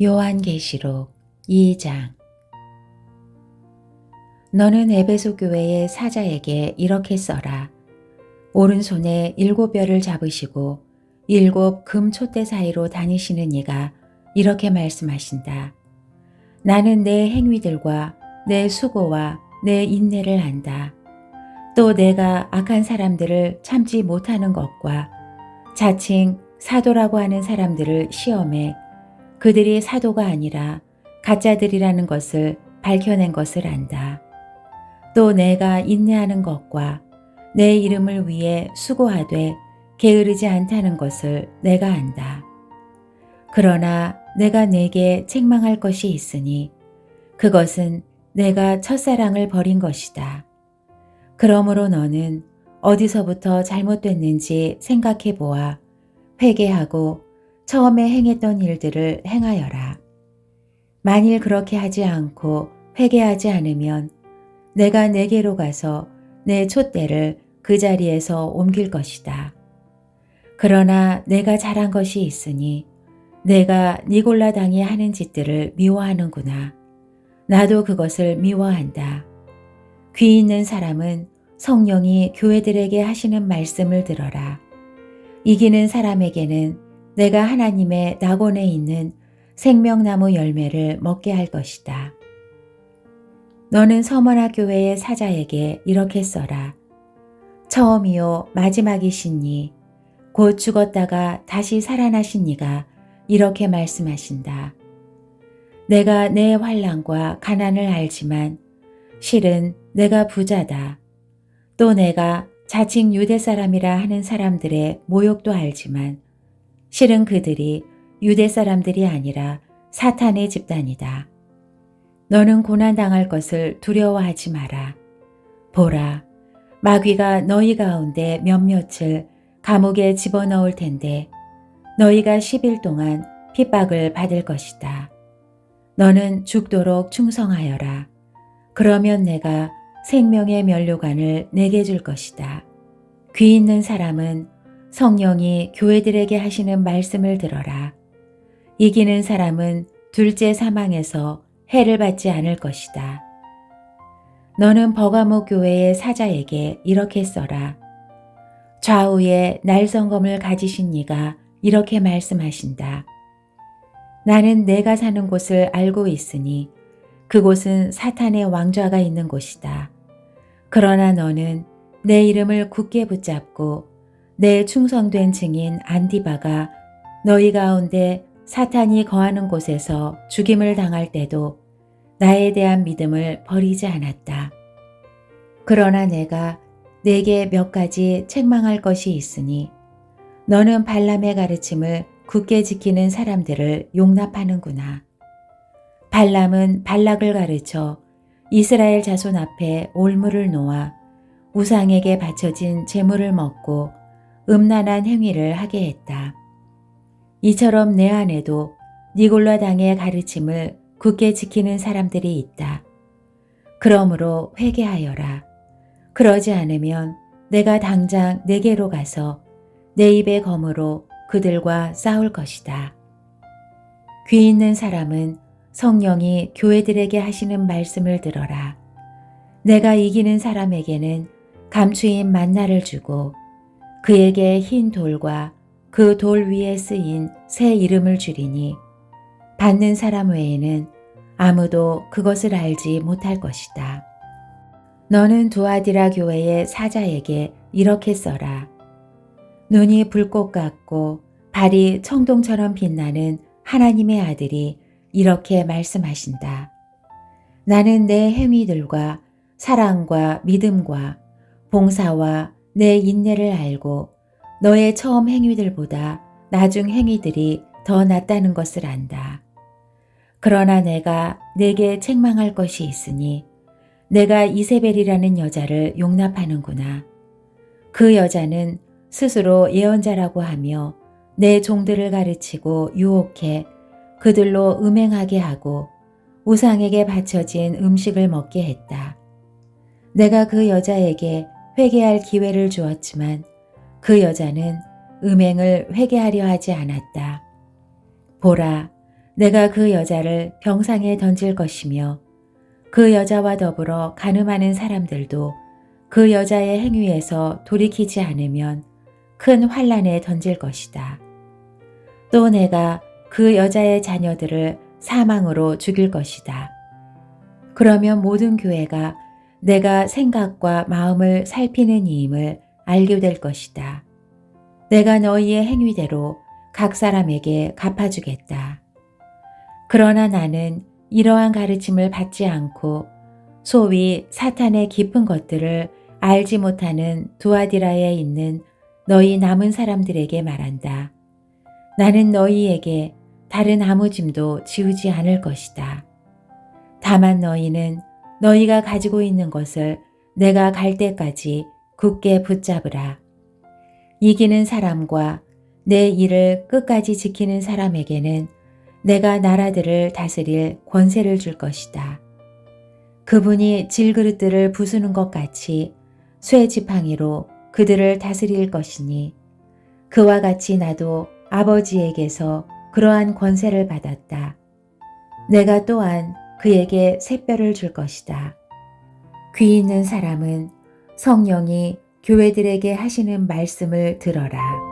요한계시록 2장 너는 에베소 교회의 사자에게 이렇게 써라. 오른손에 일곱 별을 잡으시고 일곱 금 촛대 사이로 다니시는 이가 이렇게 말씀하신다. 나는 내 행위들과 내 수고와 내 인내를 안다. 또 내가 악한 사람들을 참지 못하는 것과 자칭 사도라고 하는 사람들을 시험해 그들이 사도가 아니라 가짜들이라는 것을 밝혀낸 것을 안다. 또 내가 인내하는 것과 내 이름을 위해 수고하되 게으르지 않다는 것을 내가 안다. 그러나 내가 내게 책망할 것이 있으니 그것은 내가 첫사랑을 버린 것이다. 그러므로 너는 어디서부터 잘못됐는지 생각해 보아 회개하고 처음에 행했던 일들을 행하여라. 만일 그렇게 하지 않고 회개하지 않으면 내가 내게로 가서 내 촛대를 그 자리에서 옮길 것이다. 그러나 내가 잘한 것이 있으니 내가 니골라 당이 하는 짓들을 미워하는구나. 나도 그것을 미워한다. 귀 있는 사람은 성령이 교회들에게 하시는 말씀을 들어라. 이기는 사람에게는 내가 하나님의 낙원에 있는 생명나무 열매를 먹게 할 것이다. 너는 서머나 교회의 사자에게 이렇게 써라. 처음이요 마지막이시니 곧 죽었다가 다시 살아나신 이가 이렇게 말씀하신다. 내가 내 환란과 가난을 알지만 실은 내가 부자다. 또 내가 자칭 유대 사람이라 하는 사람들의 모욕도 알지만 실은 그들이 유대 사람들이 아니라 사탄의 집단이다. 너는 고난당할 것을 두려워하지 마라. 보라, 마귀가 너희 가운데 몇몇을 감옥에 집어넣을 텐데 너희가 10일 동안 핍박을 받을 것이다. 너는 죽도록 충성하여라. 그러면 내가 생명의 면류관을 내게 줄 것이다. 귀 있는 사람은 성령이 교회들에게 하시는 말씀을 들어라. 이기는 사람은 둘째 사망에서 해를 받지 않을 것이다. 너는 버가모 교회의 사자에게 이렇게 써라. 좌우에 날성검을 가지신 이가 이렇게 말씀하신다. 나는 내가 사는 곳을 알고 있으니 그곳은 사탄의 왕좌가 있는 곳이다. 그러나 너는 내 이름을 굳게 붙잡고 내 충성된 증인 안디바가 너희 가운데 사탄이 거하는 곳에서 죽임을 당할 때도 나에 대한 믿음을 버리지 않았다. 그러나 내가 내게 몇 가지 책망할 것이 있으니 너는 발람의 가르침을 굳게 지키는 사람들을 용납하는구나. 발람은 발락을 가르쳐 이스라엘 자손 앞에 올무를 놓아 우상에게 바쳐진 재물을 먹고 음란한 행위를 하게 했다. 이처럼 내 안에도 니골라 당의 가르침을 굳게 지키는 사람들이 있다. 그러므로 회개하여라. 그러지 않으면 내가 당장 내게로 가서 내 입의 검으로 그들과 싸울 것이다. 귀 있는 사람은 성령이 교회들에게 하시는 말씀을 들어라. 내가 이기는 사람에게는 감추인 만나를 주고 그에게 흰 돌과 그 돌 위에 쓰인 새 이름을 주리니 받는 사람 외에는 아무도 그것을 알지 못할 것이다. 너는 두아디라 교회의 사자에게 이렇게 써라. 눈이 불꽃 같고 발이 청동처럼 빛나는 하나님의 아들이 이렇게 말씀하신다. 나는 내 행위들과 사랑과 믿음과 봉사와 내 인내를 알고 너의 처음 행위들보다 나중 행위들이 더 낫다는 것을 안다. 그러나 내가 내게 책망할 것이 있으니 내가 이세벨이라는 여자를 용납하는구나. 그 여자는 스스로 예언자라고 하며 내 종들을 가르치고 유혹해 그들로 음행하게 하고 우상에게 바쳐진 음식을 먹게 했다. 내가 그 여자에게 회개할 기회를 주었지만 그 여자는 음행을 회개하려 하지 않았다. 보라, 내가 그 여자를 병상에 던질 것이며 그 여자와 더불어 가늠하는 사람들도 그 여자의 행위에서 돌이키지 않으면 큰 환란에 던질 것이다. 또 내가 그 여자의 자녀들을 사망으로 죽일 것이다. 그러면 모든 교회가 내가 생각과 마음을 살피는 이임을 알게 될 것이다. 내가 너희의 행위대로 각 사람에게 갚아주겠다. 그러나 나는 이러한 가르침을 받지 않고 소위 사탄의 깊은 것들을 알지 못하는 두아디라에 있는 너희 남은 사람들에게 말한다. 나는 너희에게 다른 아무 짐도 지우지 않을 것이다. 다만 너희는 너희가 가지고 있는 것을 내가 갈 때까지 굳게 붙잡으라. 이기는 사람과 내 일을 끝까지 지키는 사람에게는 내가 나라들을 다스릴 권세를 줄 것이다. 그분이 질그릇들을 부수는 것 같이 쇠 지팡이로 그들을 다스릴 것이니 그와 같이 나도 아버지에게서 그러한 권세를 받았다. 내가 또한 그에게 새 뼈를 줄 것이다. 귀 있는 사람은 성령이 교회들에게 하시는 말씀을 들어라.